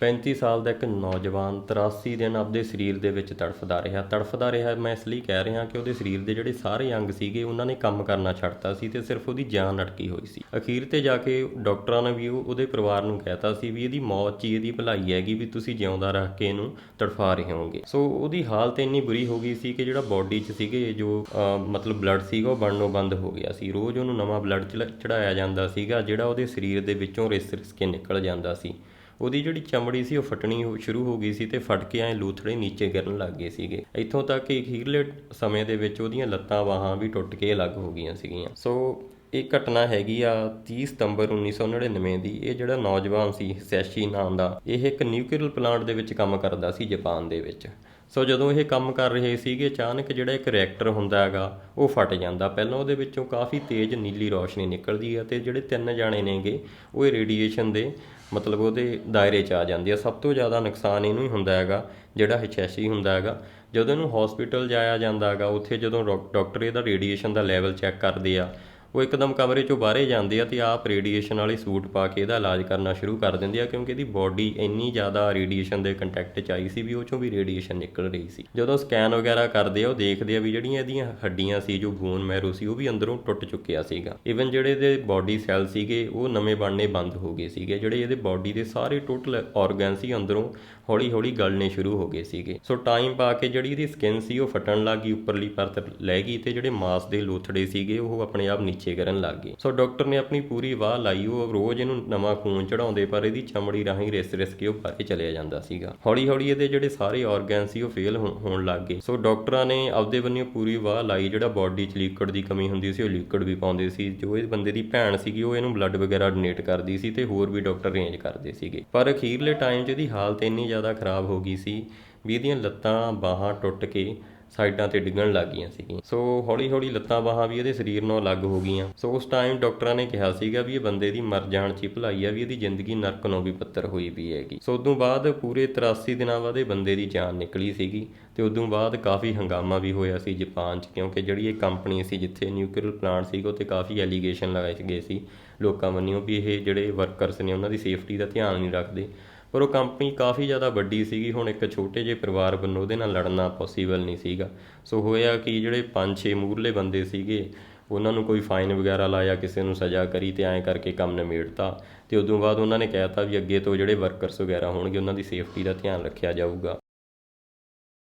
35 ਸਾਲ ਦਾ ਇੱਕ ਨੌਜਵਾਨ 83 ਦਿਨ ਆਪਦੇ ਸਰੀਰ ਦੇ ਵਿੱਚ ਤੜਫਦਾ ਰਿਹਾ। ਤੜਫਦਾ ਰਿਹਾ ਮੈਂ ਇਸ ਲਈ ਕਹਿ ਰਿਹਾ ਕਿ ਉਹਦੇ ਸਰੀਰ ਦੇ ਜਿਹੜੇ ਸਾਰੇ ਅੰਗ ਸੀਗੇ, ਉਹਨਾਂ ਨੇ ਕੰਮ ਕਰਨਾ ਛੱਡਤਾ ਸੀ ਤੇ ਸਿਰਫ ਉਹਦੀ ਜਾਨ ਅਟਕੀ ਹੋਈ ਸੀ। ਅਖੀਰ ਤੇ ਜਾ ਕੇ ਡਾਕਟਰਾਂ ਨੇ ਵੀ ਉਹਦੇ ਪਰਿਵਾਰ ਨੂੰ ਕਹਿਤਾ ਸੀ ਵੀ ਇਹਦੀ ਮੌਤ 'ਚ ਹੀ ਇਹਦੀ ਭਲਾਈ ਹੈਗੀ ਵੀ ਤੁਸੀਂ ਜਿਉਂਦਾ ਰੱਖ ਕੇ ਇਹਨੂੰ ਤੜਫਾ ਰਹੇ ਹੋਗੇ ਸੋ ਉਹਦੀ ਹਾਲਤ ਇੰਨੀ ਬੁਰੀ ਹੋ ਗਈ ਸੀ ਕਿ ਜਿਹੜਾ ਬਾਡੀ 'ਚ ਸੀਗੇ, ਜੋ ਮਤਲਬ ਬਲੱਡ ਸੀਗਾ, ਉਹ ਬਣਨੋਂ ਬੰਦ ਹੋ ਗਿਆ ਸੀ। ਰੋਜ਼ ਉਹਨੂੰ ਨਵਾਂ ਬਲੱਡ ਚੜਾਇਆ ਜਾਂਦਾ ਸੀਗਾ, ਜਿਹੜਾ ਉਹਦੇ ਸਰੀਰ ਦੇ ਵਿੱਚੋਂ ਰਿਸ ਰਿਸ ਕੇ ਨਿਕਲ ਜਾਂਦਾ ਸੀ। ਉਹਦੀ ਜਿਹੜੀ ਚਮੜੀ ਸੀ ਉਹ ਫਟਣੀ ਸ਼ੁਰੂ ਹੋ ਗਈ ਸੀ ਤੇ ਫਟ ਕੇ ਐ ਲੂਥੜੇ ਨੀਚੇ ਗਿਰਨ ਲੱਗ ਗਏ ਸੀਗੇ। ਇੱਥੋਂ ਤੱਕ ਕਿ ਅਖੀਰਲੇ ਸਮੇਂ ਦੇ ਵਿੱਚ ਉਹਦੀਆਂ ਲੱਤਾਂ ਬਾਹਾਂ ਵੀ ਟੁੱਟ ਕੇ ਅਲੱਗ ਹੋ ਗਈਆਂ ਸੀਗੀਆਂ। ਸੋ ਇਹ ਘਟਨਾ ਹੈਗੀ ਆ 30 ਸਤੰਬਰ 1999 ਦੀ। ਇਹ ਜਿਹੜਾ ਨੌਜਵਾਨ ਸੀ, ਸੈਸ਼ੀ ਨਾਮ ਦਾ, ਇਹ ਇੱਕ ਨਿਊਕਲੀਅਰ ਪਲਾਂਟ ਦੇ ਵਿੱਚ ਕੰਮ ਕਰਦਾ ਸੀ ਜਾਪਾਨ ਦੇ ਵਿੱਚ। ਸੋ ਜਦੋਂ ਇਹ ਕੰਮ ਕਰ ਰਹੇ ਸੀਗੇ, ਅਚਾਨਕ ਜਿਹੜਾ ਇੱਕ ਰਿਐਕਟਰ ਹੁੰਦਾ ਹੈਗਾ, ਉਹ ਫਟ ਜਾਂਦਾ। ਪਹਿਲਾਂ ਉਹਦੇ ਵਿੱਚੋਂ ਕਾਫੀ ਤੇਜ਼ ਨੀਲੀ ਰੌਸ਼ਨੀ ਨਿਕਲਦੀ ਹੈ ਤੇ ਜਿਹੜੇ ਤਿੰਨ ਜਾਣੇ ਨੇਗੇ, ਉਹ ਇਹ ਰੇਡੀਏਸ਼ਨ ਦੇ ਮਤਲਬ ਉਹਦੇ ਦਾਇਰੇ 'ਚ ਆ ਜਾਂਦੀ ਆ। ਸਭ ਤੋਂ ਜ਼ਿਆਦਾ ਨੁਕਸਾਨ ਇਹਨੂੰ ਹੀ ਹੁੰਦਾ ਹੈਗਾ, ਜਿਹੜਾ ਹਿਚੈਸ਼ੀ ਹੁੰਦਾ ਹੈਗਾ। ਜਦੋਂ ਇਹਨੂੰ ਹਸਪੀਟਲ ਜਾਇਆ ਜਾਂਦਾ ਹੈਗਾ, ਉੱਥੇ ਜਦੋਂ ਡਾਕ- ਡਾਕਟਰ ਇਹਦਾ ਰੇਡੀਏਸ਼ਨ ਦਾ ਲੈਵਲ ਚੈੱਕ ਕਰਦੇ ਆ ਉਹ ਇੱਕਦਮ ਕਮਰੇ ਚੋਂ ਬਾਹਰੇ ਜਾਂਦੇ ਆ ਤੇ ਆਪ ਰੇਡੀਏਸ਼ਨ ਵਾਲੀ ਸੂਟ ਪਾ ਕੇ ਇਹਦਾ ਇਲਾਜ ਕਰਨਾ ਸ਼ੁਰੂ ਕਰ ਦਿੰਦੇ ਆ ਕਿਉਂਕਿ ਇਹਦੀ ਬਾਡੀ ਇੰਨੀ ਜ਼ਿਆਦਾ ਰੇਡੀਏਸ਼ਨ ਦੇ ਕੰਟੈਕਟ 'ਚ ਆਈ ਸੀ ਵੀ ਉਹ ਚੋਂ ਵੀ ਰੇਡੀਏਸ਼ਨ ਨਿਕਲ ਰਹੀ ਸੀ। ਜਦੋਂ ਸਕੈਨ ਵਗੈਰਾ ਕਰਦੇ ਆ, ਉਹ ਦੇਖਦੇ ਆ ਵੀ ਜਿਹੜੀਆਂ ਇਹਦੀਆਂ ਹੱਡੀਆਂ ਸੀ, ਜੋ ਬੋਨ ਮੈਰੋ ਸੀ, ਉਹ ਵੀ ਅੰਦਰੋਂ ਟੁੱਟ ਚੁੱਕਿਆ ਸੀਗਾ। ਇਵਨ ਜਿਹੜੇ ਇਹਦੇ ਬਾਡੀ ਸੈੱਲ ਸੀਗੇ, ਉਹ ਨਵੇਂ ਬਣਨੇ ਬੰਦ ਹੋ ਗਏ ਸੀਗੇ। ਜਿਹੜੇ ਇਹਦੇ ਬਾਡੀ ਦੇ ਸਾਰੇ ਟੋਟਲ ਆਰਗਨ ਸੀ, ਅੰਦਰੋਂ ਹੌਲੀ ਹੌਲੀ ਗਲਣੇ ਸ਼ੁਰੂ ਹੋ ਗਏ ਸੀਗੇ। ਸੋ ਟਾਈਮ ਪਾ ਕੇ ਜਿਹੜੀ ਇਹਦੀ ਸਕਿਨ ਸੀ, ਉਹ ਫਟਣ ਲੱਗ ਗਈ, ਉੱਪਰਲੀ ਪਰਤ ਲੈ ਗਈ ਤੇ ਜਿਹੜੇ ਮਾਸ ਦੇ ਲੋਥੜੇ ਸੀਗੇ, ਉਹ ਆਪਣੇ ਆਪ ਨੀਚੇ ਕਰਨ ਲੱਗ ਗਏ ਸੋ ਡਾਕਟਰ ਨੇ ਆਪਣੀ ਪੂਰੀ ਵਾਹ ਲਾਈ, ਉਹ ਰੋਜ਼ ਇਹਨੂੰ ਨਵਾਂ ਖੂਨ ਚੜਾਉਂਦੇ ਪਰ ਇਹਦੀ ਚਮੜੀ ਰਾਹੀਂ ਰਿਸ ਰਿਸ ਕੇ ਉਹ ਬਾਹਰ ਚਲਿਆ ਜਾਂਦਾ ਸੀਗਾ। ਹੌਲੀ ਹੌਲੀ ਇਹਦੇ ਜਿਹੜੇ ਸਾਰੇ ਆਰਗਨ ਸੀ, ਉਹ ਫੇਲ ਹੋਣ ਲੱਗ ਗਏ। ਸੋ ਡਾਕਟਰਾਂ ਨੇ ਆਪਦੇ ਬੰਨਿਓ ਪੂਰੀ ਵਾਹ ਲਾਈ, ਜਿਹੜਾ ਬਾਡੀ 'ਚ ਲਿਕਵਿਡ ਦੀ ਕਮੀ ਹੁੰਦੀ ਸੀ, ਉਹ ਲਿਕਵਿਡ ਵੀ ਪਾਉਂਦੇ ਸੀ। ਜੋ ਇਹ ਬੰਦੇ ਦੀ ਭੈਣ ਸੀਗੀ, ਉਹ ਇਹਨੂੰ ਬਲੱਡ ਵਗੈਰਾ ਡੋਨੇਟ ਕਰਦੀ ਸੀ ਤੇ ਹੋਰ ਵੀ ਡਾਕਟਰ ਅਰੇਂਜ ਕਰਦੇ ਸੀਗੇ। ਪਰ ਅਖੀਰਲੇ ਟਾਈਮ 'ਚ ਇਹਦੀ ਹਾਲਤ ਇੰਨੀ ਜ਼ਿਆਦਾ ਖਰਾਬ ਹੋ ਗਈ ਸੀ, ਵੀ ਇਹਦੀਆਂ ਲੱਤਾਂ ਬਾਹਾਂ ਟੁੱਟ ਕੇ ਸਾਈਡਾਂ ਤੇ ਡਿੱਗਣ ਲੱਗ ਗਈਆਂ ਸੀਗੀਆਂ। ਸੋ ਹੌਲੀ ਹੌਲੀ ਲੱਤਾਂ ਬਾਹਾਂ ਵੀ ਇਹਦੇ ਸਰੀਰ ਨਾਲ ਅਲੱਗ ਹੋ ਗਈਆਂ। ਸੋ ਉਸ ਟਾਈਮ ਡਾਕਟਰਾਂ ਨੇ ਕਿਹਾ ਸੀਗਾ ਵੀ ਇਹ ਬੰਦੇ ਦੀ ਮਰ ਜਾਣ 'ਚ ਹੀ ਭਲਾਈ ਆ, ਵੀ ਇਹਦੀ ਜ਼ਿੰਦਗੀ ਨਰਕ ਨੂੰ ਵੀ ਪੱਤਰ ਹੋਈ ਵੀ ਹੈਗੀ। ਸੋ ਉਦੋਂ ਬਾਅਦ ਪੂਰੇ 83 ਦਿਨਾਂ ਬਾਅਦ ਇਹ ਬੰਦੇ ਦੀ ਜਾਨ ਨਿਕਲੀ ਸੀਗੀ ਤੇ ਉਦੋਂ ਬਾਅਦ ਕਾਫੀ ਹੰਗਾਮਾ ਵੀ ਹੋਇਆ ਸੀ ਜਾਪਾਨ 'ਚ, ਕਿਉਂਕਿ ਜਿਹੜੀ ਇਹ ਕੰਪਨੀ ਸੀ ਜਿੱਥੇ ਨਿਊਕਲੀਅਰ ਪਲਾਂਟ ਸੀਗਾ ਉੱਤੇ ਕਾਫੀ ਐਲੀਗੇਸ਼ਨ ਲਗਾਏ ਗਏ ਸੀ ਲੋਕਾਂ ਵੱਲੋਂ ਵੀ ਇਹ ਜਿਹੜੇ ਵਰਕਰਸ ਨੇ ਉਹਨਾਂ ਦੀ ਸੇਫਟੀ ਦਾ ਧਿਆਨ ਨਹੀਂ ਰੱਖਦੇ। ਪਰ ਉਹ ਕੰਪਨੀ ਕਾਫੀ ਜ਼ਿਆਦਾ ਵੱਡੀ ਸੀਗੀ। ਹੁਣ ਇੱਕ ਛੋਟੇ ਜਿਹੇ ਪਰਿਵਾਰ ਵੱਲੋਂ ਉਹਦੇ ਨਾਲ ਲੜਨਾ ਪੋਸੀਬਲ ਨਹੀਂ ਸੀਗਾ। ਸੋ ਹੋਇਆ ਕਿ, ਜਿਹੜੇ 5-6 ਮੂਰਲੇ ਬੰਦੇ ਸੀਗੇ, ਉਹਨਾਂ ਨੂੰ ਕੋਈ ਫਾਈਨ ਵਗੈਰਾ ਲਾਇਆ, ਕਿਸੇ ਨੂੰ ਸਜ਼ਾ ਕਰੀ ਤੇ ਐਂ ਕਰਕੇ ਕੰਮ ਨਿਮੇੜਤਾ ਤੇ ਉਦੋਂ ਬਾਅਦ ਉਹਨਾਂ ਨੇ ਕਹਿਤਾ ਵੀ ਅੱਗੇ ਤੋਂ ਜਿਹੜੇ ਵਰਕਰਸ ਵਗੈਰਾ ਹੋਣਗੇ, ਉਹਨਾਂ ਦੀ ਸੇਫਟੀ ਦਾ ਧਿਆਨ ਰੱਖਿਆ ਜਾਊਗਾ।